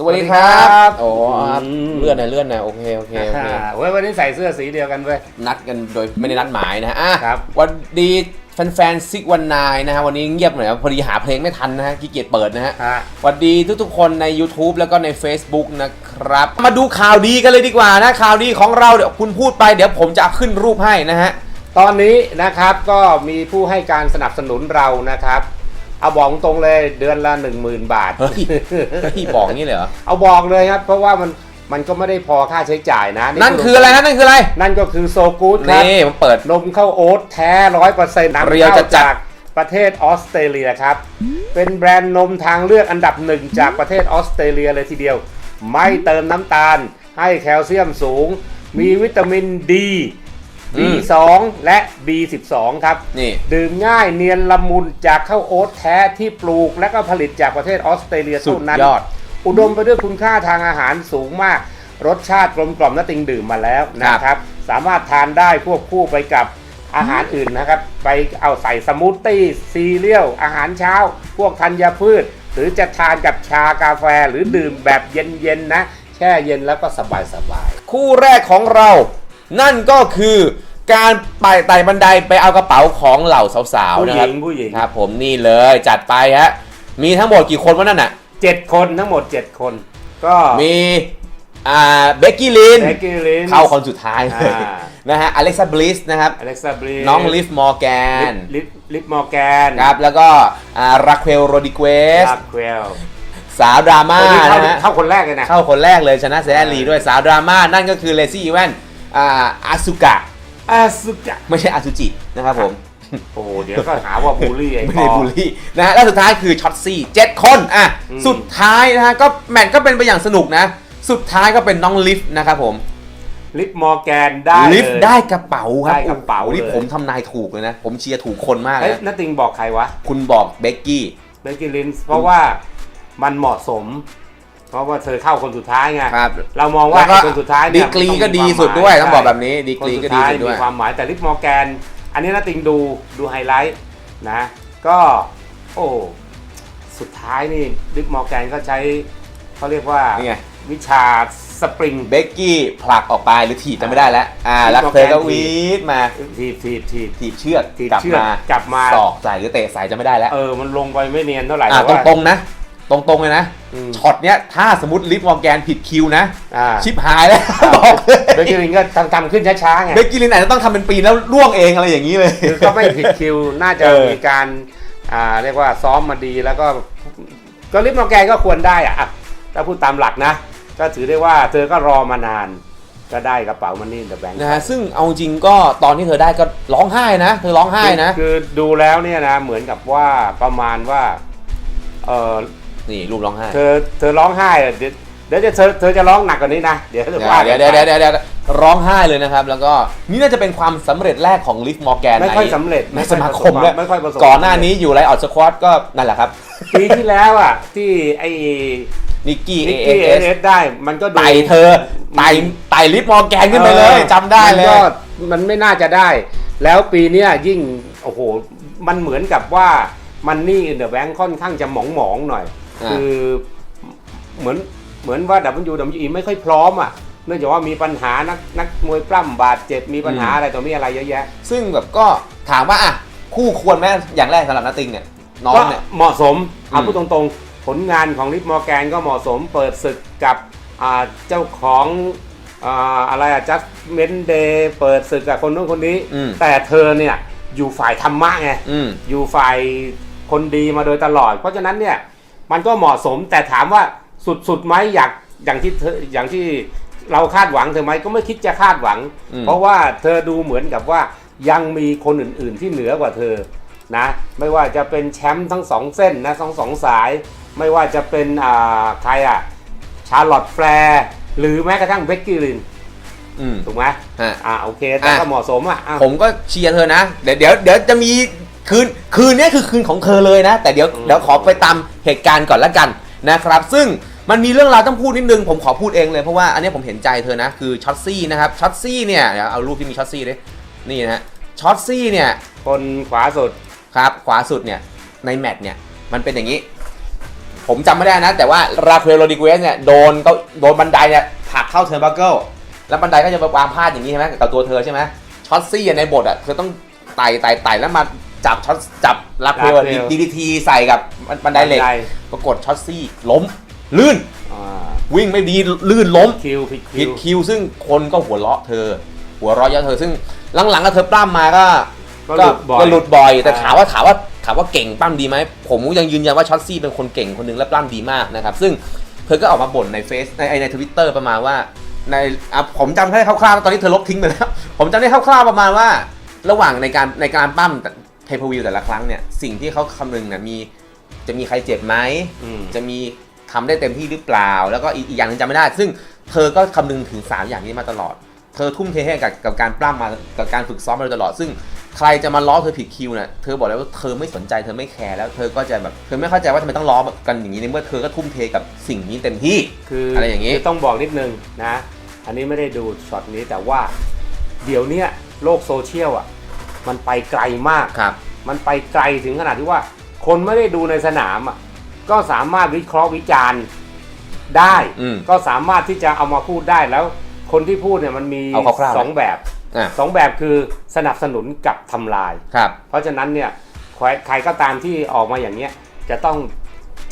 สวัสดีครับสวัสดีครับโอ้ครับอืม เลื่อนหนะเลื่อนหนะโอเคโอเคโอเคอ่าเว้ยวันนี้ใส่เสื้อสีเดียวกันเว้ย นัดกันโดยไม่ได้นัดหมายนะฮะอะครับวันดีแฟนๆซิกวันนายนะฮะวันนี้เงียบหน่อยครับพอดีหาเพลงไม่ทันนะฮะขี้เกียจเปิดนะฮะฮะสวัสดีทุกๆคนใน YouTube แล้วก็ใน Facebook นะครับ มาดูข่าวดีกันเลยดีกว่านะข่าวดีของเราเดี๋ยวคุณพูดไปเดี๋ยวผมจะขึ้นรูปให้นะฮะ ตอนนี้นะครับก็มีผู้ให้การสนับสนุนเรานะครับ เอาบอกตรงเลยเดือนละ10,000บาท เฮ้ยพี่บอกงี้เลยเหรอ เอาบอกเลยครับ เพราะว่ามันมันก็ไม่ได้พอค่าใช้จ่ายนะนั่นคืออะไรฮะนั่นคืออะไร นั่นก็คือโซกูดครับนี่ผมเปิด นมข้าวโอ๊ตแท้ร้อยเปอร์เซ็นต์นำเรียวเข้าจัดๆจากประเทศออสเตรเลียครับ เป็นแบรนด์นมทางเลือกอันดับหนึ่งจากประเทศออสเตรเลียเลยทีเดียว ไม่เติมน้ำตาล ให้แคลเซียมสูง มีวิตามินดี B2 และ B12 ครับ นี่ ดื่มง่ายเนียนละมุนจากข้าวโอ๊ตแท้ที่ปลูกและก็ผลิตจากประเทศออสเตรเลียสุเท่าดนั้นยอด อุดมไปด้วยคุณค่าทางอาหารสูงมาก รสชาติกลมกล่อมน่าติงดื่มมาแล้วนะครับสามารถทานได้ควบคู่ไปกับอาหารอื่นนะครับ ไปเอาใส่สมูทตี้ซีเรียลอาหารเช้า พวกธัญพืช หรือจะทานกับชากาแฟหรือดื่มแบบเย็นๆนะ แช่เย็นแล้วก็สบายคู่แรกของเรา นั่นก็คือการไปไต่บันไดไปเอากระเป๋าของเหล่าสาวๆผู้ๆนะหคญิรับงผู้หญิงครับ ผมนี่เลยจัดไปฮะมีทั้งหมดกี่คนวะนั่นน่ะ เจ็ดคนทั้งหมดเจ็ดคน ก็มีอ่าเบกกี้ลินแบ็กกี้ลิน เข้าคนสุดท้ายเลยอ่า นะฮะอเล็กซ่าบลิสนะครับ อเล็กซาบรีน้องลิฟมอร์แกนลิฟลิฟมอร์แกนครับแล้วก็อ่าราเคลโรดิเกสลาเควลสาวดราม่าคนนี้เข้านะฮะ เข้าคนแรกเลยนะ เข้าคนแรกเลยชนะเซรีด้วยสาวดราม่านั่นก็คือเลซี่อีแวน อ่าอาซุกะอาสุกะไม่ใช่อาซุจินะครับผม โอ้โหเดี๋ยวก็หาว่าบูลลี่ไอ้ไม่ปได้อ บูลลี่นะฮะแล้วสุดท้ายคือช็อตซี่เจ็ดคนอะอืม สุดท้ายนะฮะก็แมตช์ก็เป็นไปอย่างสนุกนะ สุดท้ายก็เป็นน้องลิฟต์นะครับผม ลิฟมอร์แกนได้ลิฟต์เลย ได้กระเป๋าครับได้กระเป๋าโอ้โหนี่เลย ผมทำนายถูกเลยนะ ผมเชียร์ถูกคนมากเอ้ยนะ นัตติงบอกใครวะคุณบอกเบกกี้ เบกกี้ลินส์เพราะว่ามันเหมาะสม เพราะว่าเธอเข้าคนสุดท้ายไงครับเรามองว่าแล้วก็ไอ้คนสุดท้ายดีเนี่ยกรีมันก็ต้ดีมีสุดด้วยคต้องวามหมายบอกแบบนี้ดีคกนรีสุก็ดดีท้ายสุดด้วมียความหมายแต่ลิฟมอร์แกน อันนี้นัตติงดูดูไฮไลท์นะ ก็โอ้สุดท้ายนี่ลิฟมอร์แกนก็ใช้เขาเรียกว่านี่ไงวิชาสปริงเบกกี้ผลักออกไปหรือถีบจำไม่ได้แล้วอ่าถีบแล้วออกเธอก็แกนถีบวีดมาทีบทีบทีบถีบเชือกถีบกลับเชือกมากลับมาศอกใส่หรือเตะใส่จำไม่ได้แล้วเออมันลงไปไม่เนียนเท่าไหร่อ่าแต่ตรงว่าตรงๆนะ ตรงตรงๆเลยนะอืมช็อตเนี้ยถ้าสมมติลิฟวองแกนผิดคิวนะอ่าชิปหายแล้วบอกเลยเบเกอรินก็ทำทำขึ้นช้าๆไงเบกกี้ลินอาจจะต้องทำเป็นปีนแล้วล่วงเองอะไรอย่างนี้เลยคือก็ไม่ผิดคิวน่าจะเออมีการอ่าเรียกว่าซ้อมมาดีแล้วก็ก็ลิฟต์มอร์แกนก็ควรได้อะอะถ้าพูดตามหลักนะ ก็ถือได้ว่าเธอก็รอมานานก็ได้กระเป๋ามันนี่เดอะแบงค์นะฮะซึ่งเอาจริงก็ตอนที่เธอได้ก็ร้องไห้นะ เธอร้องไห้นะ คือดูแล้วเนี่ยนะเหมือนกับว่าประมาณว่าเออ นี่รูปร้องไห้เธอเธอร้องไห้อะเดี๋ยวเดี๋ยวจะเธอเธอจะร้องหนักกว่านี้นะ เดี๋ยวจะเดี๋ยวว่าเดี๋ยวเดี๋ยวเดี๋ยวเดี๋ยวเดี๋ยวร้องไห้เลยนะครับ แล้วก็นี่น่าจะเป็นความสำเร็จแรกของลิฟมอร์แกนไม่ค่อยสำเร็จในสมาคมด้วยไม่ค่อยประสบก่อนหน้านี้อยู่ไรออดสควอตก็นั่นแหละครับปีที่แล้วอะที่ไอ้นิกกี้นิกเอกี้เอเอสเอสได้มันก็ดูไต่เธอไต่ไต่ลิฟมอร์แกนขึ้นไปเลยจำได้เลย มันก็มันไม่น่าจะได้ แล้วปีเนี้ยยิ่งโอ้โหมันเหมือนกับว่ามันนี่เดอะแบงค์ค่อนข้างจะหมองหมองๆหน่อยอ่า คือเหมือนเหมือนว่า WWE ไม่ค่อยพร้อมอะเนื่องจากว่ามีปัญหานักนักมวยปล้ำบาดเจ็บมีปัญหาอะไรต่อมีอะไรเยอะแยะ ซึ่งแบบก็ถามว่าอะคู่ควรไหมอย่างแรกสำหรับนัตติงเนี่ยน้องก็เนี่ยเหมาะสมเอาอืมพูดตรงๆ ผลงานของลิฟมอร์แกนก็เหมาะสมเปิดศึกกับอ่าเจ้าของอ่าอะไรอะจัสเมนเดย์เปิดศึกกับคนนู้นคนนี้อืมแต่เธอเนี่ยอยู่ฝ่ายธรรมะไงอืมอยู่ฝ่ายคนดีมาโดยตลอด เพราะฉะนั้นเนี่ย มันก็เหมาะสมแต่ถามว่าสุดๆไหมอยากอย่างที่เธออย่างที่เราคาดหวังเธอไหมก็ไม่คิดจะคาดหวังอืมเพราะว่าเธอดูเหมือนกับว่ายังมีคนอื่น ๆที่เหนือกว่าเธอนะไม่ว่าจะเป็นแชมป์ทั้งสองเส้นนะทั้งสองสาย ไม่ว่าจะเป็นอ่าใครอะชาร์ลอตแฟร์หรือแม้กระทั่งเบกกี้ลินอืมถูกไหมฮะอ่าโอเคแต่อะก็เหมาะสมอะอะผมก็เชียร์เธอนะ เดี๋ยวเดี๋ยวเดี๋ยวจะมี คืนคืนเนี้ยคือคืนของเธอเลยนะ แต่เดี๋ยวอืมเดี๋ยวขอไปตามเหตุการณ์ก่อนละกันนะครับ ซึ่งมันมีเรื่องราวต้องพูดนิดนึง ผมขอพูดเองเลยเพราะว่าอันเนี้ยผมเห็นใจเธอนะคือช็อตซี่นะครับช็อตซี่เนี่ยเดี๋ยวเอารูปที่มีช็อตซี่ดินี่นะฮะช็อตซี่เนี่ยคนขวาสุดครับขวาสุดเนี่ยในแมตช์เนี่ยมันเป็นอย่างนี้ ผมจำไม่ได้นะ แต่ว่าราเคลโรดิเกสเนี่ยโดนก็โดนบันไดเนี่ยผลักเข้าเทอร์บัคเกิลแล้วบันไดก็จะวางพาดอย่างนี้ใช่ไหมกับตัวเธอใช่ไหมช็อตซี่ในบทอะเธอต้องไต่ไต่ไต่แล้วมา จับช็อตจับราเคล Raquel ดีดีทีใส่กับบันไดเหล็ก ปรากฏช็อตซี่ล้ม ลื่น อ่าวิ่งไม่ดีลื่นล้ม คิวผิดคิผิดว คิวซึ่งคนก็หัวเราะเธอ หัวเราะเยอะเธอซึ่งหลังๆก็เธอปล้ำมาก็ก็หลุดบ่อยก็หลุดบ่อย แต่อ่าถามว่าถามว่าถามว่าเก่งปล้ำดีไหมผมก็ยังยืนยันว่าช็อตซี่เป็นคนเก่งคนหนึ่งและปล้ำดีมากนะครับ ซึ่งเธอก็ออกมาบ่นในเฟซในในทวิตเตอร์ประมาณว่าในอะผมจำได้คร่าวๆตอนนี้เธอลบทิ้งไปแล้ว ผมจำได้คร่าวๆประมาณว่า ระหว่างในการในการปั้ม เพย์พวิวแต่ละครั้งเนี่ยสิ่งที่เขาคำนึงเนี่ยมีจะมีใครเจ็บไหมอืม จะมีทำได้เต็มที่หรือเปล่า แล้วก็อีกอีกอย่างหนึงจำไม่ได้ ซึ่งเธอก็คำนึงถึง 3 อย่างนี้มาตลอด เธอทุ่มเทให้กับกับการปล้ำมากับการฝึกซ้อมมาโดยตลอด ซึ่งใครจะมาล้อเธอผิดคิวเนี่ยเธอบอกแล้วว่าเธอไม่สนใจเธอไม่แคร์แล้วเธอก็จะแบบเธอไม่เข้าใจว่าทำไมต้องล้อกันอย่างนี้ในเมื่อเธอก็ทุ่มเทกับสิ่งนี้เต็มที่ คืออะไรอย่างนี้ นี้ต้องบอกนิดนึงนะ อันนี้ไม่ได้ดูช็อตนี้แต่ว่า เดี๋ยวเนี้ยโลกโซเชียลอะ มันไปไกลมาก ครับ มันไปไกลถึงขนาดที่ว่า คนไม่ได้ดูในสนามอะก็สามารถวิเคราะห์วิจารณ์ได้ อืมก็สามารถที่จะเอามาพูดได้แล้ว คนที่พูดเนี่ยมันมีเอาคร่าวๆสองแบบอะ สองแบบคือสนับสนุนกับทำลาย ครับ เพราะฉะนั้นเนี่ยใครใครก็ตามที่ออกมาอย่างเนี้ยจะต้อง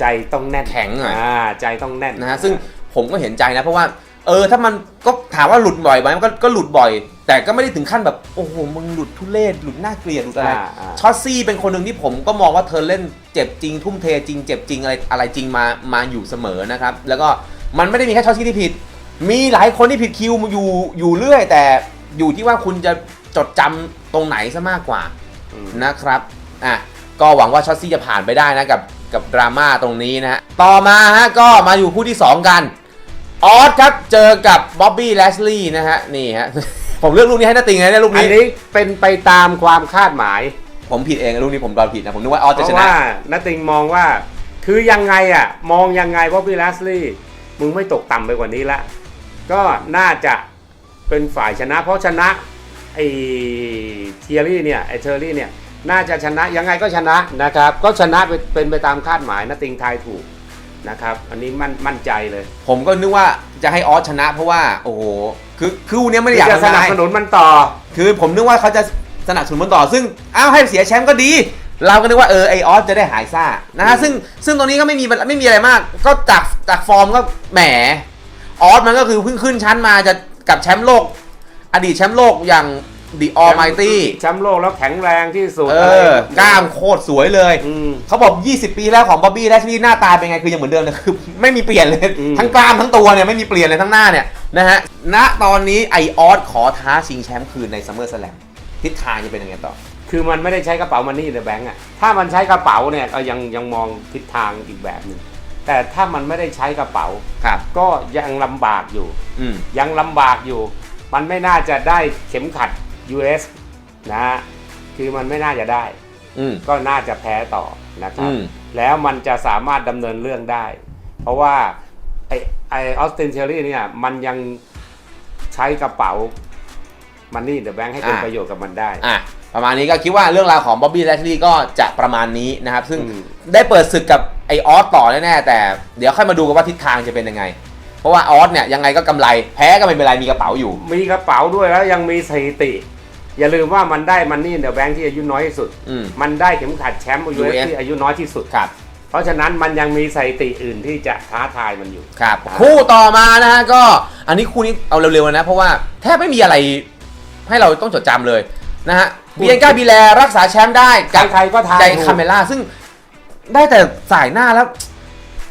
ใจต้องแน่นแข็งหน่อย อ่าใจต้องแน่น นะฮะซึ่งผมก็เห็นใจนะเพราะว่าเออถ้ามันก็ถามว่าหลุดบ่อยไหมมันก็ก็หลุดบ่อย แต่ก็ไม่ได้ถึงขั้นแบบโอ้โหมึงหลุดทุเรศหลุดน่าเกลียดหลุดอะไรอ่าอ่า ช็อตซี่เป็นคนหนึ่งที่ผมก็มองว่าเธอเล่นเจ็บจริง ทุ่มเทจริงเจ็บจริงอะไรอะไรจริงมามาอยู่เสมอนะครับ แล้วก็มันไม่ได้มีแค่ช็อตซี่ที่ผิด มีหลายคนที่ผิดคิวอยู่อยู่เรื่อย แต่อยู่ที่ว่าคุณจะจดจำตรงไหนซะมากกว่า อืม นะครับ อะ ก็หวังว่าช็อตซี่จะผ่านไปได้นะกับกับดราม่าตรงนี้นะฮะ ต่อมาฮะก็มาอยู่คู่ที่ 2 กัน ออสครับเจอกับบ๊อบบี้แลชลีย์นะฮะ นี่ฮะ ผมเลือกลูกนี้ให้นาติงเลยนะลูกอันนี้ นี้เป็นไปตามความคาดหมาย ผมผิดเองลูกนี้ผมเดาผิดนะผมนึกว่าออสเพจะชราะนะ ว่านัตติงมองว่า คือยังไงอะ มองยังไงว่าพี่แลสลี่มึงไม่ตกต่ำไปกว่านี้ละ ก็น่าจะเป็นฝ่ายชนะ เพราะชนะไอ้เทียรี่เนี่ยไอ้เทอร์รี่เนี่ย น่าจะชนะยังไงก็ชนะนะครับ ก็ชนะเป็นเป็นไปตามคาดหมายนัตติงทายถูกนะครับ อันนี้มั่นมั่นใจเลย ผมก็นึกว่าจะให้ออสชนะ เพราะว่าโอ้โห คือคือคู่เนี้ยไม่ได้อยากจะสนับทำสได้นุนมันต่อ คือผมนึกว่าเขาจะสนับสนุนมันต่อ ซึ่งอ้าวให้เสียแชมป์ก็ดี เราก็นึกว่าเออไอออสจะได้หายซ่านะฮะซึ่งซึ่งตรงนี้ก็ไม่มีไม่มีอะไรมาก ก็จากจากฟอร์มก็แหมออสมันก็คือเพิ่งขึ้นชั้นมาจะกับแชมป์โลก อดีตแชมป์โลกอย่าง ดีออ m ไมตี้แชมป์โลกแล้วแข็งแรงที่สุดเออะไรอ กล้ามโคตรสวยเลย อืม เขาบอก 20 ปีแล้วของบ๊อบบี้แลชลีย์หน้าตาเป็นไงคือยังเหมือนเดิมเลยคือ ไม่มีเปลี่ยนเลย อืม ทั้งกล้ามทั้งตัวเนี่ยไม่มีเปลี่ยนเลยทั้งหน้าเนี่ยนะฮะณตอนนี้ไอออสขอท้าชิงแชมป์คืนในซัมเมอร์สแลมทิศทางจะเป็นยังไงต่อ คือมันไม่ได้ใช้กระเป๋ามันนี่ในแบงก์อะ ถ้ามันใช้กระเป๋าเนี่ยก็ยังยังมองทิศทางอีกแบบหนึ่ง แต่ถ้ามันไม่ได้ใช้กระเป๋า ครับ ก็ยังลำบากอยู่ อืม ยังลำบากอยู่ มันไม่น่าจะได้เข็มขัด US นะฮะคือมันไม่น่าจะได้ อืม ก็น่าจะแพ้ต่อนะครับ อืม แล้วมันจะสามารถดำเนินเรื่องได้ เพราะว่าไอไอออสตินเชอรี่เนี่ยมันยังใช้กระเป๋ามันนี่เดอะแบงค์ให้เป็นอ่า ประโยชน์กับมันได้ อะประมาณนี้ก็คิดว่าเรื่องราวของบ๊อบบี้แลชลีย์ก็จะประมาณนี้นะครับ ซึ่งอืม ได้เปิดศึกกับไอออสต่อแน่ๆแต่เดี๋ยวค่อยมาดูกันว่าทิศทางจะเป็นยังไง เพราะว่าออสเนี่ยยังไงก็กำไรแพ้ก็ไม่เป็นไรมีกระเป๋าอยู่ มีกระเป๋าด้วยแล้วยังมีสถิติ อย่าลืมว่ามันได้มันนี่เดอะแบงค์ที่อายุน้อยที่สุด อืม มันได้เข็มขัดแชมป์ยูเอ US ที่อายุน้อยที่สุด ครับ เพราะฉะนั้นมันยังมีสถิติอื่นที่จะท้าทายมันอยู่ครับครับ คู่ต่อมานะฮะก็อันนี้คู่นี้เอาเร็วๆนะ เพราะว่าแทบไม่มีอะไรให้เราต้องจดจำเลยนะฮะเบียนกาบีแลรักษาแชมป์ได้กับใครๆก็ทายใจถูก คาเมล่าซึ่งได้แต่สายหน้าแล้ว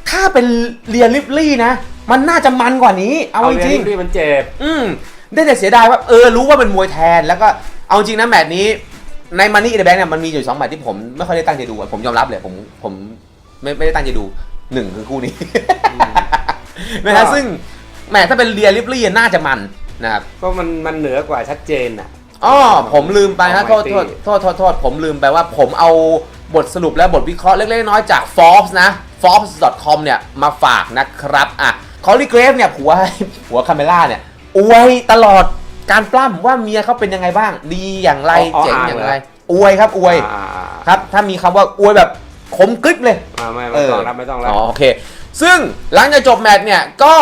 ถ้าเป็นเรียลลิปลี่นะ มันน่าจะมันกว่านี้ เอาเอาจเรียริงนที่มันเจ็บๆอืมได้แต่เสียดายว่าเออรู้ว่าเป็นมวยแทนแล้วก็ เอาจริงนะแมตช์นี้ในมันนี่ในแบงค์เนี่ยมันมีอยู่สองแมตช์ที่ผมไม่ค่อยได้ตั้งใจดูอะผมยอมรับเลยผมผมไม่ไม่ได้ตั้งใจดูหนึ่งคือคู่นี้อืมนะฮะซึ่งแหมถ้าเป็นเรียลลิปลี่น่าจะมันนะครับก็มันมันเหนือกว่าชัดเจนอะอ๋อผมลืมไปฮะโทษ Almighty โทษโทษโทษโทษผมลืมไปว่าผมเอาบทสรุปและบทวิเคราะห์เล็กๆน้อยๆจาก Forbes นะ Forbes.com เนี่ยมาฝากนะครับอะคอลลี่เกรฟเนี่ยผัวผัวคาเมล่าเนี่ยอวยตลอด การปล้ำว่าเมียเขาเป็นยังไงบ้าง ดีอย่างไรอ๋อเจ๋งอ่านอย่างเหรอไรอวยครับอวยอ่าครับ ถ้ามีคำว่าอวยแบบคมกริบเลย อ่าไม่ไม่ต้องรับไม่ต้องรับ อ๋อโอเค ซึ่งหลังจากจบแมตช์เนี่ยก็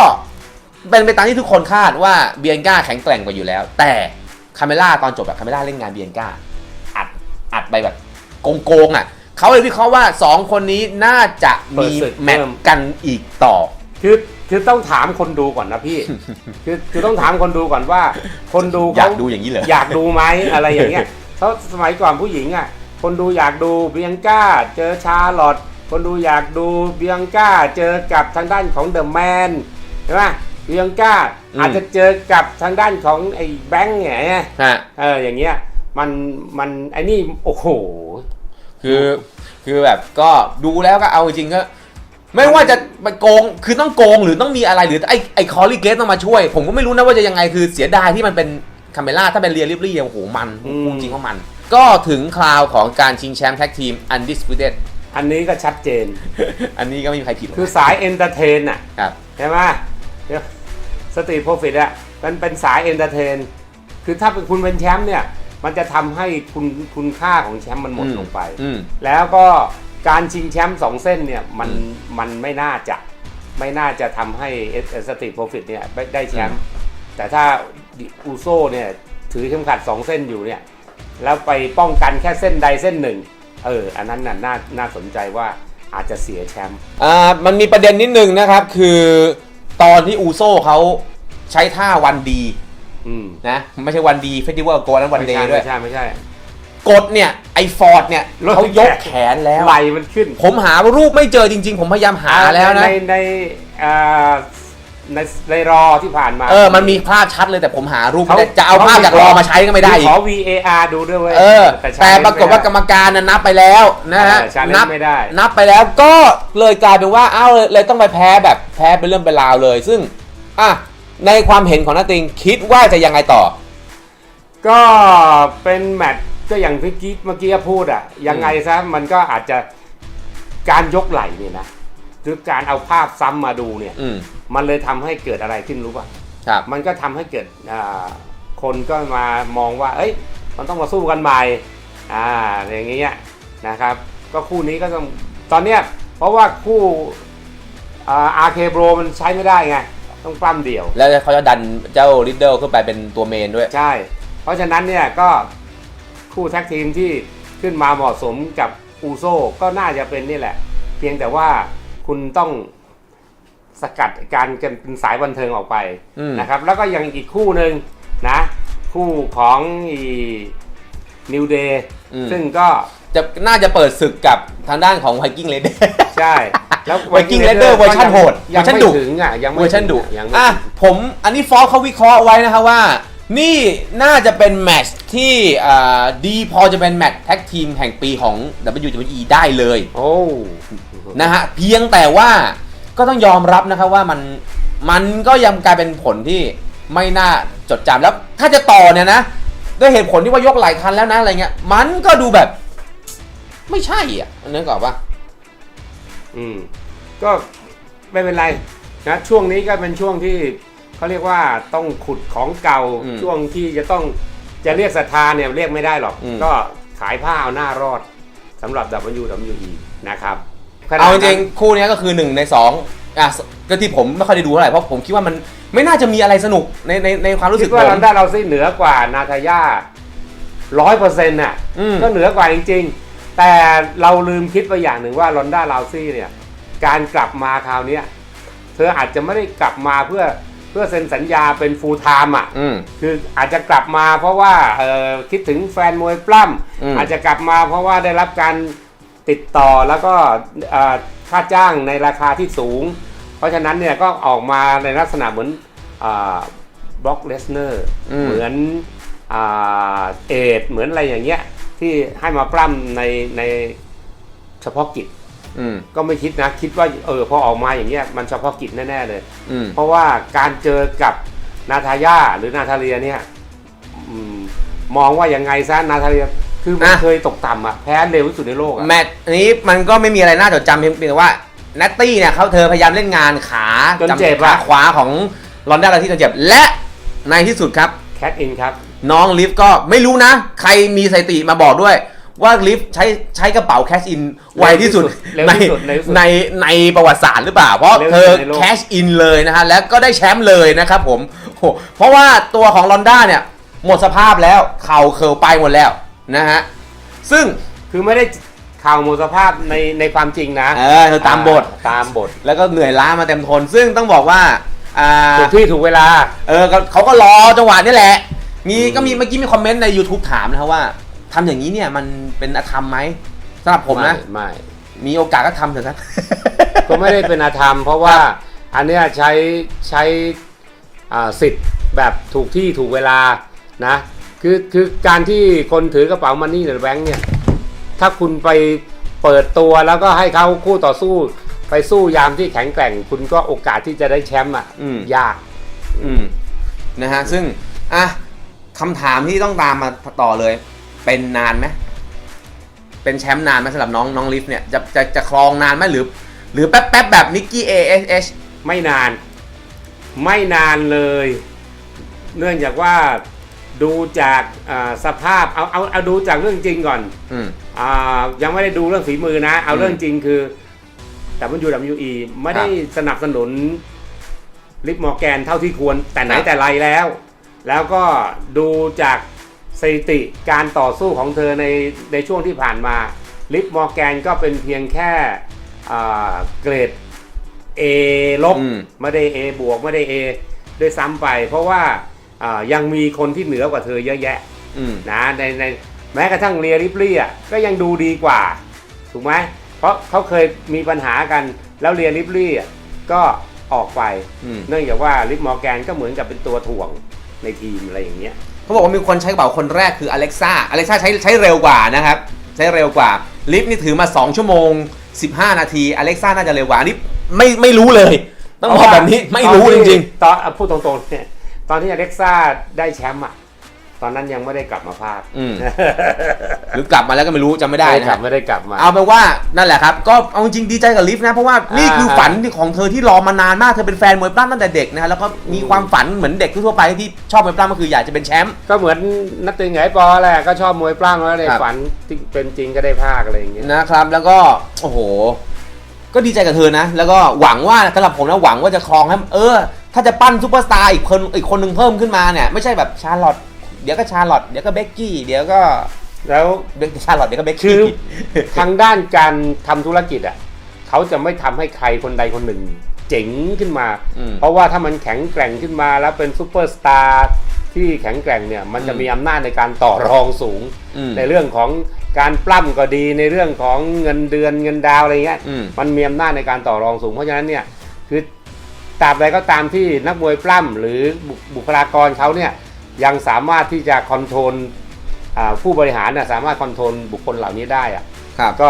เป็นไปตามที่ทุกคนคาดว่าเบียนก้าแข็งแกร่งกว่าอยู่แล้ว แต่คาเมล่าตอนจบแบบคาเมล่าเล่นงานเบียนก้าอัดอัดไปแบบโกงๆอะเขาเลยวิเคราะห์ว่า 2 คนนี้น่าจะมีแมตช์กันอีกต่อ คือ คือต้องถามคนดูก่อนนะพี่ คือคือต้องถามคนดูก่อนว่า คนดูอยาเขากดูอย่างนี้เหรออยากดูไหมอะไรอย่างเงี้ยเขาสมัยก่อนผู้หญิงอะ คนดูอยากดูเบียงก้า เจอชาร์ลอตคนดูอยากดูเบียงก้า เจอกับทางด้านของเดอะแมนใช่ไหมเบียงก้าอืมอาจจะเจอกับทางด้านของไอ้แบงค์เนี่ย ฮะ เอออย่างเงี้ยมันมันไอ้นี่โอ้โห คือคือแบบก็ดูแล้วก็เอาจริงๆก็ ไม่ว่าจะไปโกงคือต้องโกงหรือต้องมีอะไรหรือไอไอคอลลี่เกตต้องมาช่วย ผมก็ไม่รู้นะว่าจะยังไงคือเสียดายที่มันเป็นคาเมล่าถ้าเป็นเรียลิบลี่โอ้โหมันอืมพูดจริงว่ามัน ก็ถึงคราวของการชิงแชมป์แท็กทีม Undisputed อันนี้ก็ชัดเจน อันนี้ก็ไม่มีใครผิดหรอกคือสายเอนเตอร์เทนอะ ครับ ใช่ไหมสตรีทโปรฟิตอะมันเป็นสายเอนเตอร์เทน คือถ้าเป็นคุณเป็นแชมป์เนี่ย มันจะทำให้คุณคุณค่าของแชมป์มันหมดลงไป อืม แล้วก็ การชิงแชมป์สองเส้นเนี่ยมันอืมมันไม่น่าจะไม่น่าจะทำให้สตรีทโปรฟิตเนี่ยได้แชมป์แต่ถ้าอูโซเนี่ยถือเข็มขัดสองเส้นอยู่เนี่ยแล้วไปป้องกันแค่เส้นใดเส้นหนึ่งเอออันนั้นน่ะน่าน่าสนใจว่าอาจจะเสียแชมป์อ่ามันมีประเด็นนิดนึงนะครับ คือตอนที่อูโซเขาใช้ท่าวันดีอืมนะไม่ใช่วันดีเฟสติวัลโกนั้นวันไม่เดใช่ย์ด้วยไม่ใช่ไม่ใช่ กดเนี่ยไอฟอร์ดเนี่ยรถเขายกแขนแขนแล้ว ไหลมันขึ้นผมหารูปไม่เจอจริง ๆ ผมพยายามหาแล้วนะ ในในอ่าในในรอที่ผ่านมาเออ มันมีภาพชัดเลยแต่ผมหารูปไม่เขาได้จะเอาภาพจากรอมาใช้ก็ไม่ได้อีขกอ VAR ดูด้วยเว้ยเออใช้แต่ปรากฏว่ากรรมการนะนับไปแล้วนะฮะเออ challenge นับไม่ได้ นับไปแล้วก็เลยกลายเป็นว่าอ้าวเลยเลยต้องไปแพ้แบบแพ้เป็นเรื่องเป็นราวเลย ซึ่งอะในความเห็นของนักติงคิดว่าจะยังไงต่อ ก็เป็นแมตช์ ก็อย่างที่กี้เมื่อกี้พูดอะ ยังไงซะมันก็อาจจะการยกไหล่เนี่ยนะหรือการเอาภาพซ้ำมาดูเนี่ย อืมมันเลยทำให้เกิดอะไรขึ้นรู้ป่ะครับมันก็ทำให้เกิดอ่าคนก็มามองว่า เอ้ย มันต้องมาสู้กันใหม่อ่าอย่างเงี้ยนะครับ ก็คู่นี้ก็ต้องตอนเนี้ยเพราะว่าคู่อาร์เคโบรมันใช้ไม่ได้ไงต้องปล้ำเดี่ยว แล้วเขาจะดันเจ้าลิดเดิลขึ้นไปเป็นตัวเมนด้วย ใช่ เพราะฉะนั้นเนี่ยก็ คู่แท็กทีมที่ขึ้นมาเหมาะสมกับอูโซก็น่าจะเป็นนี่แหละ เพียงแต่ว่าคุณต้องสกัดการเป็นสายบันเทิงออกไปอืมนะครับ แล้วก็ยังอีกคู่หนึ่งนะ คู่ของนิวเดย์อืมซึ่งก็จะน่าจะเปิดศึกกับทางด้านของไวกิ้งเลเดอร์ใช่ แล้ว Viking Raider เวอร์ชันโหดยังเวอร์ชันไม่ดุถึงอะยังไม่เวอร์ชันดุยังไม่อะถึงผมอันนี้ฟอสเขาวิเคราะห์ไว้นะครับว่า นี่น่าจะเป็นแมตช์ที่อ่าดีพอจะเป็นแมตช์แท็กทีมแห่งปีของ WWE ได้เลย โอ้นะฮะเพียงแต่ว่าก็ต้องยอมรับนะครับว่ามันมันก็ยังกลายเป็นผลที่ไม่น่าจดจำแล้วถ้าจะต่อเนี่ยนะ ด้วยเหตุผลที่ว่ายกหลายคันแล้วนะอะไรเงี้ย มันก็ดูแบบ ไม่ใช่อะนึกออกปะอืมก็ไม่เป็นไรนะช่วงนี้ก็เป็นช่วงที่ เขาเรียกว่าต้องขุดของเก่าอืมช่วงที่จะต้องจะเรียกศรัทธาเนี่ยเรียกไม่ได้หรอก อืม ก็ขายผ้าเอาหน้ารอดสำหรับ WWE นะครับเอาจริงๆคู่เนี้ยก็คือหนึ่งในสองอะก็ที่ผมไม่ค่อยได้ดูเท่าไหร่เพราะผมคิดว่ามันไม่น่าจะมีอะไรสนุกในในในความรู้สึคิกดผว่ามลอนด้าเราซี่เหนือกว่านาทายาร้อยเปอร์เซ็นต์น่ะอืม ก็เหนือกว่าจริงๆ แต่เราลืมคิดไปอย่างหนึ่งว่าลอนด้าลาวซี่เนี่ย การกลับมาคราวเนี้ย เธออาจจะไม่ได้กลับมาเพื่อ เพื่อเซ็นสัญญาเป็นฟูลไทม์อะอืม คืออาจจะกลับมาเพราะว่าเออคิดถึงแฟนมวยปล้อืมำอาจจะกลับมาเพราะว่าได้รับการติดต่อแล้วก็เอ่อค่าจ้างในราคาที่สูง เพราะฉะนั้นเนี่ยก็ออกมาในลักษณะเหมือนบล็อกเลสเนอร์อืม เหมือนเอดเหมือนอะไรอย่างเงี้ยที่ให้มาปล้ำในในเฉพาะกิจอืม ก็ไม่คิดนะ คิดว่าเออพอออกมาอย่างเงี้ยมันเฉพาะกิจแน่ๆเลยอืมเพราะว่าการเจอกับนาทายาหรือนาทาเลียเนี่ยอืมมองว่ายังไงซะนาทาเลียคือมันอะเคยตกต่ำอะแพ้เร็วที่สุดในโลกอะแมตช์นี้มันก็ไม่มีอะไรน่าจดจำเพียงแต่ว่านัตตี้เนี่ยเขาเธอพยายามเล่นงานขาจนเจ็บขาอะขวาของลอนดอนที่จนเจ็บและในที่สุดครับแคทอินครับ น้องลิฟก็ไม่รู้นะ ใครมีสถิติมาบอกด้วย ว่าลิฟต์ใช้ใช้กระเป๋าแคชอินไวที่สุดเร็วในที่สุดเร็วที่สุด ในในประวัติศาสตร์หรือเปล่า เพราะเร็วเธที่อสุดในโลก แคชอินเลยนะฮะแล้วก็ได้แชมป์เลยนะครับผมโอ้โหเพราะว่าตัวของลอนด้าเนี่ย หมดสภาพแล้ว เข่าเคิลไปหมดแล้วนะฮะซึ่งคือไม่ได้ข่าวหมดสภาพในในความจริงนะเออเธอตามบทตามบท แล้วก็เหนื่อยล้ามาเต็มทน ซึ่งต้องบอกว่าอ่า ถูกที่ถูกเวลา เออก็เขาก็รอจังหวะนี่แหละ มีอืมก็มีเมื่อกี้มีคอมเมนต์ใน YouTube ถามนะครับว่า ทำอย่างนี้เนี่ยมันเป็นอธรรมไหมสำหรับผมนะไม่มีโอกาสก็ทำเถอะครับ ไม่ก็ไม่ได้เป็นอาธรรม เพราะว่าอันเนี้ยใช้ใช้อ่าสิทธิ์แบบถูกที่ถูกเวลานะคือคือการที่คนถือกระเป๋ามันนี่ในแบงค์เนี่ยถ้าคุณไปเปิดตัวแล้วก็ให้เขาคู่ต่อสู้ ไปสู้ยามที่แข็งแกร่ง คุณก็โอกาสที่จะได้แชมป์อะอืม ยาก อืมนะฮะซึ่งอะคำถามที่ต้องตามมาต่อเลย เป็นนานไหมเป็นแชมป์นานไหมสำหรับน้องน้องลิฟเนี่ยจะจะจะครองนานไหมหรือ หรือแป๊บแป๊บๆแบบนิกกี้ ASH ไม่นาน ไม่นานเลย เนื่องจากว่าดูจากอ่าสภาพเอาเอาเอาดูจากเรื่องจริงก่อนอืมอายังไม่ได้ดูเรื่องฝีมือนะ เอาอืมเรื่องจริงคือ WWE ไม่ได้สนับสนุนลิปมอร์แกนเท่าที่ควรแต่ไหนครับ แต่ไรแล้ว แล้วก็ดูจาก สถิติการต่อสู้ของเธอในในช่วงที่ผ่านมา ลิปมอร์แกนก็เป็นเพียงแค่อ่าเกรด A ลบอืมไม่ได้ A บวกไม่ได้ A ด้วยซ้ำไป เพราะว่าอ่ายังมีคนที่เหนือกว่าเธอเยอะแยะอืมนะในในแม้กระทั่งเรียริปลี่อะก็ยังดูดีกว่า ถูกไหมเพราะเขาเคยมีปัญหากันแล้วเรียริปลี่อะก็ออกไปอืมเนื่องจากว่าลิปมอร์แกนก็เหมือนกับเป็นตัวถ่วงในทีมอะไรอย่างเงี้ย เขาบอกว่ามีคนใช้กระเป๋าคนแรกคืออเล็กซ่าอเล็กซ่าใช้ใช้เร็วกว่านะครับ ใช้เร็วกว่า ลิฟต์นี่ถือมา 2 ชั่วโมง 15 นาทีอเล็กซ่าน่าจะเร็วกว่าอันนี่ไม่ไม่รู้เลย ต้องบอกแบบนี้ไม่รู้จริงๆ ตอนอะพูดตรงๆเนี่ยตอนที่อเล็กซ่าได้แชมป์อะ ตอนนั้นยังไม่ได้กลับมาภาคๆอืม หรือกลับมาแล้วก็ไม่รู้จำไม่ได้ไม่นะกคลัรับบไม่ได้กลับมา เอาไปนว่านั่นแหละครับ ก็เอาจริงดีใจกับลิฟต์นะ เพราะว่านี่คืออ่าฝันที่ของเธอที่รอมานานมากเธอเป็นแฟนมวยปล้ำตั้งแต่เด็กนะฮะแล้วก็มีความฝันเหมือนเด็กทั่วๆไปที่ชอบมวยปล้ำก็คืออยากจะเป็นแชมป์ ก็เหมือนนักเตะไงปอแหละก็ชอบมวยปล้ำแล้วในครับ ฝันที่เป็นจริงก็ได้ภาคอะไรอย่างเงี้ย นะครับ แล้วก็โอ้โห ก็ดีใจกับเธอนะ แล้วก็หวังว่าสำหรับผมนะหวังว่าจะครองให้เออ ถ้าจะปั้นซูเปอร์สตาร์อีกคนอีกคนหนึ่งเพิ่มขึ้นมาเนี่ย ไม่ใช่แบบชาร์ลอต เดี๋ยวก็ชาร์ลอตเดี๋ยวก็เบกกี้เดี๋ยวก็แล้วเบกชาร์ลอตเดี๋ยวก็เบกคืกี้อ ทางด้านการทำธุรกิจอะเขาจะไม่ทำให้ใครคนใดคนหนึ่ง เจ๋งขึ้นมาอืมเพราะว่าถ้ามันแข็งแกร่งขึ้นมาแล้วเป็นซูเปอร์สตาร์ที่แข็งแกร่งเนี่ย มันจะอืม มีอำนาจในการต่อรองสูง อืม ในเรื่องของการปล้ำก็ดีในเรื่องของเงินเดือนเงินดาวอะไรเงี้ยอืม มันมีอำนาจในการต่อรองสูง เพราะฉะนั้นเนี่ยคือตราบใดก็ตามที่นักมวยปล้ำหรือบุบุคลากรเขาเนี่ย ยังสามารถที่จะคอนโทรลอ่าผู้บริหารน่ะสามารถคอนโทรลบุคคลเหล่านี้ได้อะครับก็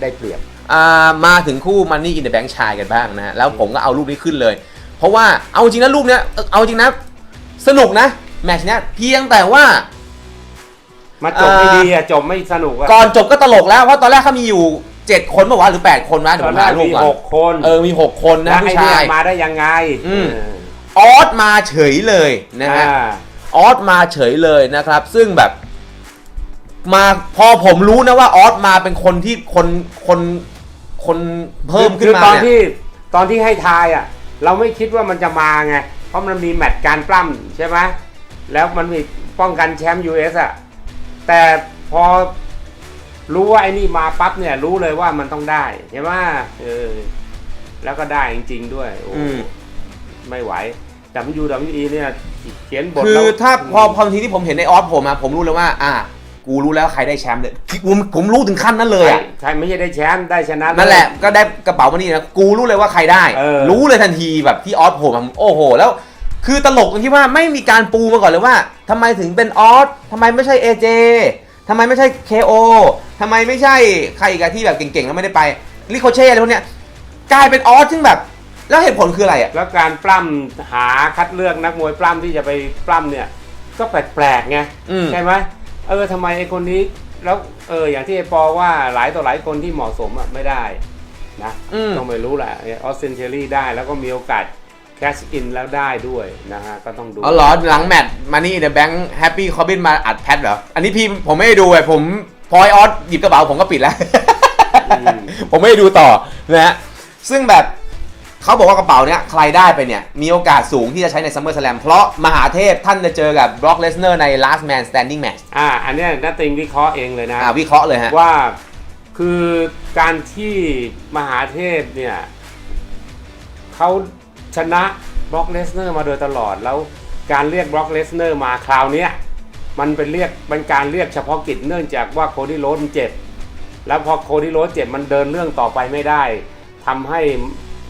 ได้เปรียบอ่ามาถึงคู่มันนี่อินเด e แบงค์ชายกันบ้างนะฮะแล้วผมก็เอารูปนี้ขึ้นเลย เพราะว่าเอาจริงนะรูปเนี้ยเออเอาจริงนะสนุกนะแมตช์เนี้ยเพียงแต่ว่ามาจบไม่อ่าดีอะจบไม่สนุกอะก่อนจบก็ตลกแล้วเพราะตอนแรกเขามีอยู่7คนเมื่อวานหรือ8คนวะเดี๋ยวตผอนมแรหากรูปมีก่อนหกคนเออมี6คนนะแล้วไอ้ผู้เนี่ชายยมาได้ยังไงอืมเออออสมาเฉยเลยนะฮะ อ่าออสมาเฉยเลยนะครับ ซึ่งแบบมาพอผมรู้นะว่าออสมาเป็นคนที่คนคนคนเพิ่มขึ้นมาคือตอนเนี่ยที่ตอนที่ให้ทายอะ เราไม่คิดว่ามันจะมาไง เพราะมันมีแมตช์การปล้ำใช่ไหมแล้วมันมีป้องกันแชมป์ US อะ แต่พอรู้ว่าไอ้นี่มาปั๊บเนี่ยรู้เลยว่ามันต้องได้ใช่ไหมเออแล้วก็ได้จริง ๆ ด้วย โอ้อืมไม่ไหว WWE เนี่ย เขียนบทคือแล้วถ้าพอพอทีที่ผมเห็นในออสผมอะผมรู้เลยว่า อะกูรู้แล้วใครได้แชมป์เลยผมผมรู้ถึงขั้นนั้นเลยอะใครไม่ใช่ได้แชมป์ได้ชนะนั่นแหละก็ได้กระเป๋ามานี่นะกูรู้เลยว่าใครได้เออรู้เลยทันทีแบบที่ออสผมอะโอ้โห แล้ว คือตลกตรงที่ว่าไม่มีการปูมาก่อนเลยว่าทำไมถึงเป็นออสทำไมไม่ใช่เอเจทำไมไม่ใช่ KO ทำไมไม่ใช่ใครอีกอะที่แบบเก่งๆแล้วไม่ได้ไปลิโคเช่อะไรพวกเนี้ยกลายเป็นออสซึ่งแบบ แล้วเหตุผลคืออะไรอะแล้วการปล้ำหาคัดเลือกนักมวยปล้ำที่จะไปปล้ำเนี่ย ก็แปลกๆไงอืม ใช่ไหมเออทำไมไอ้คนนี้แล้วเอออย่างที่ไอ้ปอว่าหลายต่อหลายคนที่เหมาะสมอะไม่ได้นะอืม ต้องไปรู้แหละออสเซนเชอรี่ได้แล้วก็มีโอกาสแคชอินแล้วได้ด้วยนะฮะก็ต้องดู อ๋อเหรอหลังแมตช์มานี่เดอะแบงค์แฮปปี้คอบินมาอัดแพทเหรอ อันนี้พี่ผมไม่ได้ดูไอ้ผมพอไอออสหยิบกระเป๋าผมก็ปิดแล้ว อืม ผมไม่ได้ดูต่อนะฮะซึ่งแบบ เขาบอกว่ากระเป๋าเนี้ยใครได้ไปเนี่ย มีโอกาสสูงที่จะใช้ใน Summer Slam เพราะมหาเทพท่านจะเจอกับ Brock Lesnar ใน Last Man Standing Match อ่า อันเนี้ยนัตติงวิเคราะห์เองเลยนะ อ่าวิเคราะห์เลยฮะ ว่าคือการที่มหาเทพเนี่ยเขาชนะบล็อกเลสเนอร์มาโดยตลอดแล้วการเรียกบล็อกเลสเนอร์มาคราวเนี้ยมันเป็นเรียกเป็นการเรียกเฉพาะกิจเนื่องจากว่าโคดี้โรสมันเจ็บแล้วพอโคดี้โรสเจ็บมันเดินเรื่องต่อไปไม่ได้ทำให้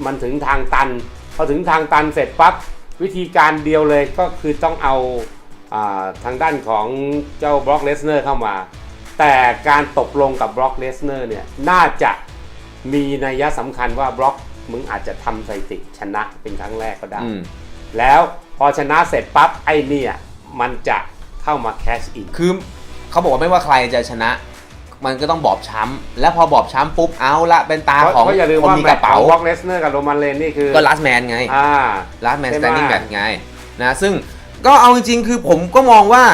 มันถึงทางตัน พอถึงทางตันเสร็จปั๊บวิธีการเดียวเลยก็คือต้องเอาอาทางด้านของเจ้าบล็อกเลสเนอร์เข้ามา แต่การตกลงกับบล็อกเลสเนอร์เนี่ยน่าจะมีนัยสำคัญว่าบล็อกมึงอาจจะทำสถิติชนะเป็นครั้งแรกก็ได้อืมแล้วพอชนะเสร็จปั๊บไอ้เนี่ยมันจะเข้ามาแคชอินคือเขาบอกว่าไม่ว่าใครจะชนะ มันก็ต้องบอบช้ำและพอบอบช้ำปุ๊บเอาละเป็นตาเพราะของเพราะอย่าลืมคนว่ามีแมกตระช์ขเป๋า องบล็อกเลสเนอร์กับโรมันเลนนี่คือก็ Last Man ไง อ่า Last Man ใช่ไหม Standing Match ไงนะซึ่งก็เอาจริงๆ คือผมก็มองว่า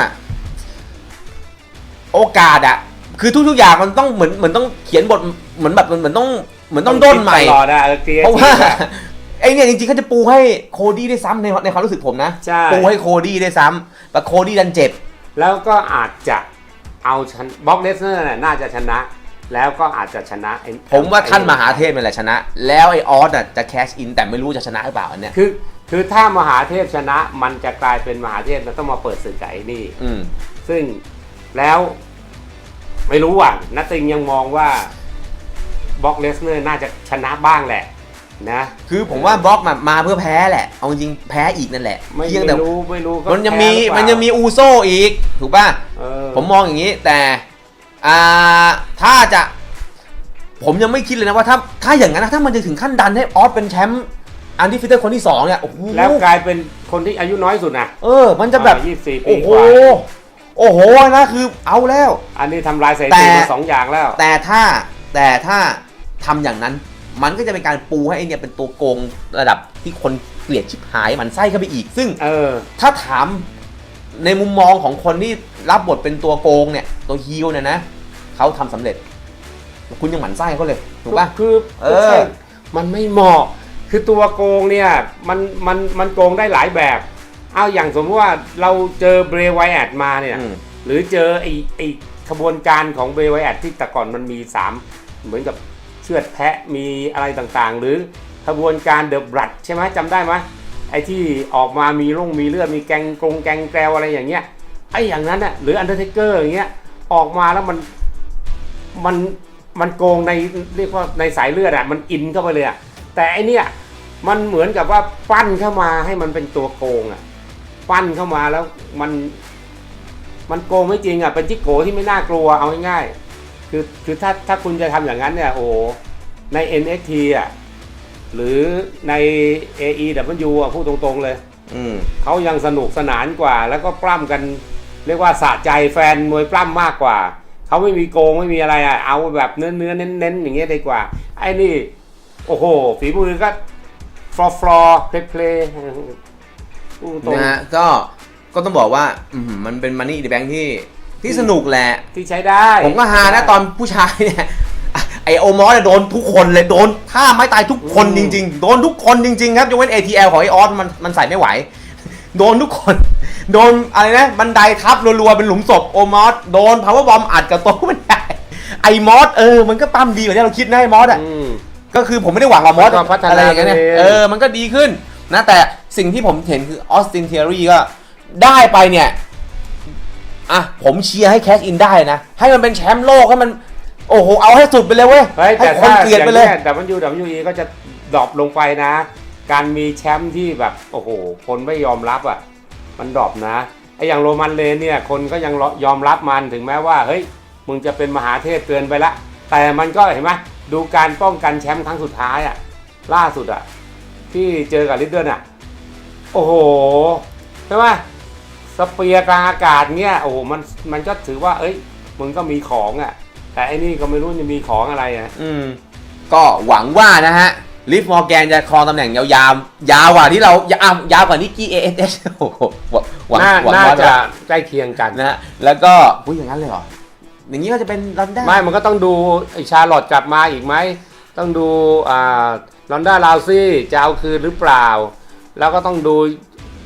โอกาสอะคือทุกๆอย่างมันต้องเหมือนเหมือนต้องเขียนบทเหมือนแบบเหมือนต้องเหมือนต้องด้นใหม่ ตลอดอะเกลียเพราะว่า ไอเนี่ยจริงๆเขาจะปูให้โคดี้ได้ซ้ำในในความรู้สึกผมนะ ใช่ ปูให้โคดี้ได้ซ้ำแต่โคดี้ดันเจ็บ แล้วก็อาจจะ เอาชนะบล็อกเลสเนอร์น่ะน่าจะชนะ แล้วก็อาจจะชนะไอ้ผมว่าท่านมหาเทพนี่แหละชนะ แล้วไอออสอะจะแคชอินแต่ไม่รู้จะชนะหรือเปล่าอันเนี้ยคือคือถ้ามหาเทพชนะมันจะกลายเป็นมหาเทพมันต้องมาเปิดศึกกับไอ้นี่ อืม ซึ่งแล้วไม่รู้ว่ะนัตติงยังมองว่าบล็อกเลสเนอร์น่าจะชนะบ้างแหละ นะคือผมว่าบล็อกมามาเพื่อแพ้แหละ เอาจริงแพ้อีกนั่นแหละไม่เพียงแต่ไม่รู้ไม่รู้ก็มันยังมีแพ้หรือเปล่ามันยังมีอูโซอีก ถูกป่ะ เออผมมองอย่างนี้แต่อ่าถ้าจะ ผมยังไม่คิดเลยนะว่าถ้าถ้าอย่างนั้นนะถ้ามันจะถึงขั้นดันให้ออสเป็นแชมป์อันที่ฟิเตอร์คนที่สองเนี่ยโอ้โหแล้วกลายเป็นคนที่อายุน้อยสุดนะ เออ มันจะแบบยี่สิบสี่ปีโอ้โหกว่า โอ้โหนะคือเอาแล้ว อันนี้ทำลายสถิแต่ติมาสองอย่างแล้วแต่ถ้าแต่ถ้าทำอย่างนั้น มันก็จะเป็นการปูให้ไอเนี่ยเป็นตัวโกงระดับที่คนเกลียดชิบหายหมันไส้เข้าไปอีก ซึ่งเออ ถ้าถามในมุมมองของคนที่รับบทเป็นตัวโกงเนี่ย ตัวฮีลเนี่ยนะเขาทำสำเร็จ คุณยังหมั่นไส้เขาเลย ถูกป่ะ คือเออใช่มันไม่เหมาะ คือตัวโกงเนี่ย มัน มัน มันโกงได้หลายแบบ เอาอย่างสมมติว่าเราเจอเบรไวแอดมาเนี่ย อืม หรือเจอไอ้ไอ้ขบวนการของเบรไวแอดที่แต่ก่อนมันมี3เหมือนกับเชือดแพะมีอะไรต่างๆ หรือขบวนการเดอะบรัดใช่ไหมจำได้ไหมไอ้ที่ออกมามีร่องมีเลือดมีแกงกรงแกงแกรวอะไรอย่างเงี้ยไอ้อย่างนั้นน่ะหรืออันเดอร์เทเกอร์อย่างเงี้ยออกมาแล้วมันมันมันโกงในเรียกว่าในสายเลือดอะมันอินเข้าไปเลยอะแต่ไอเนี่ยมันเหมือนกับว่าปั้นเข้ามาให้มันเป็นตัวโกงอะปั้นเข้ามาแล้วมัน มันโกงไม่จริงอะเป็นจิ๊กโกที่ไม่น่ากลัวเอาง่ายๆ คือคือถ้าถ้าคุณจะทำอย่างนั้นเนี่ยโอ้โหใน NXT อะหรือใน AEW อะพูดตรงๆเลย อืม เขายังสนุกสนานกว่า แล้วก็ปล้ำกัน เรียกว่าสะใจแฟนมวยปล้ำมากกว่า เขาไม่มีโกงไม่มีอะไรอะเอาแบบเนื้อเนื้อเน้นเน้นๆอย่างเงี้ยดีกว่า ไอ้นี่ โอ้โห ฝีมือก็ฟลอฟลอเพลย์เพลย์ตรง นะฮะก็ก็ต้องบอกว่าอื้อหือมันเป็นมันนี่ในแบงค์ที่ ที่สนุกแหละ ที่ใช้ได้ผมก็ฮานะตอนผู้ชายเนี่ยไอโอมอสเนี่ยโดนทุกคนเลยโดนท่าไม้ตายทุกคนจริง ๆ โดนทุกคนจริง ๆ ครับยกเว้น ATL ของไอออสมันมันใส่ไม่ไหว โดนทุกคน โดนอะไรนะบันไดทับรัวๆเป็นหลุมศพโอมอสโดนพาวเวอร์บอมอัดกับโต๊ะไม่ได้ไอมอสเออมันก็ปั้มดีกว่าที่เราคิดนะไอมอสอะอืมก็คือผมไม่ได้หวังกับมอสก็พัฒนาอะไรอย่างเงี้ยเนี่ยตัวเองเออมันก็ดีขึ้นนะแต่สิ่งที่ผมเห็นคือออสตินเทอรี่ก็ได้ไปเนี่ย อะผมเชียร์ให้แคชอินได้นะ ให้มันเป็นแชมป์โลกให้มัน โอ้โห เอาให้สุดไปเลยเว้ย เฮ้ยให้แต่คถ้านเกลียดไปเลย แต่วันยูดับยูอีก็จะดรอปลงไปนะ การมีแชมป์ที่แบบโอ้โห คนไม่ยอมรับอะ มันดรอปนะไอ้อย่างโรมันเลนเนี่ย คนก็ยังยอมรับมันถึงแม้ว่าเฮ้ยมึงจะเป็นมหาเทพเกินไปละ แต่มันก็เห็นไหมดูการป้องกันแชมป์ครั้งสุดท้ายอะ ล่าสุดอะ ที่เจอกับลิดเดิลอะ โอ้โหใช่ไหม สเปียร์กลางอากาศเงี้ยโอ้โหมันมันก็ถือว่า เอ้ยมึงก็มีของอะ แต่ไอ้นี่ก็ไม่รู้จะมีของอะไรอะ อืม ก็หวังว่านะฮะลิฟมอร์แกนจะครองตำแหน่งยาวๆยาวกว่าที่เรายาวยาวกว่านิกกี้เอเอสโอ้โหหวังน่าหวังน่าว่าจะใกล้เคียงกัน นะฮะแล้วก็อุ้ยอย่างนั้นเลยเหรออย่างนี้ก็จะเป็นลอนด้าไม่ มันก็ต้องดูไอชาร์ลอตกลับมาอีกไหม ต้องดูอ่าลอนด้าลาวซี่จะเอาคืนหรือเปล่า แล้วก็ต้องดู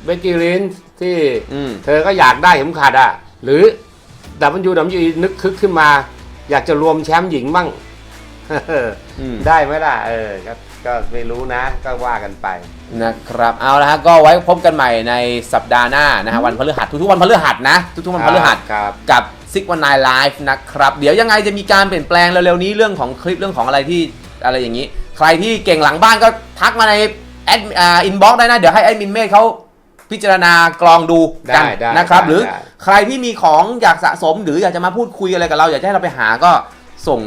เบกกี้ลินส์ ที่อืม เธอก็อยากได้เข็มขัดอะ หรือดับเบิลยูดับยูนึกคึกขึ้นมา อยากจะรวมแชมป์หญิงบ้าง อืม ได้ไหมล่ะ เออก็ก็ไม่รู้นะ ก็ว่ากันไป นะครับเอาละฮะก็ไว้พบกันใหม่ในสัปดาห์หน้านะฮะวันพฤหัสทุกๆวันพฤหัสนะ ทุกๆวันพฤหัสครับ กับซิกวันนายไลฟ์นะครับ เดี๋ยวยังไงจะมีการเปลี่ยนแปลงเร็วๆนี้เรื่องของคลิปเรื่องของอะไรที่อะไรอย่างนี้ ใครที่เก่งหลังบ้านก็ทักมาในแอดอ่าอินบ็อกได้นะ เดี๋ยวให้แอดมินเมฆเขา พิจารณากรองดูกันได้ได้นะครับ ได้หรือได้ ใครที่มีของอยากสะสมหรืออยากจะมาพูดคุยอะไรกับเรา อยากจะให้เราไปหาก็ส่ง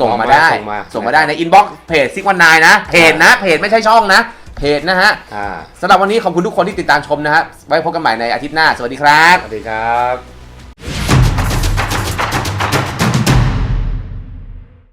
ส่งมาได้ ส่งมาส่งมาได้ในอินบ็อกเพจซิกวันนายนะเพจนะเพจไม่ใช่ช่องนะ เพจนะฮะอ่าสำหรับวันนี้ขอบคุณทุกคนที่ติดตามชมนะฮะไว้พบกันใหม่ในอาทิตย์หน้าสวัสดีครับ สวัสดีครับ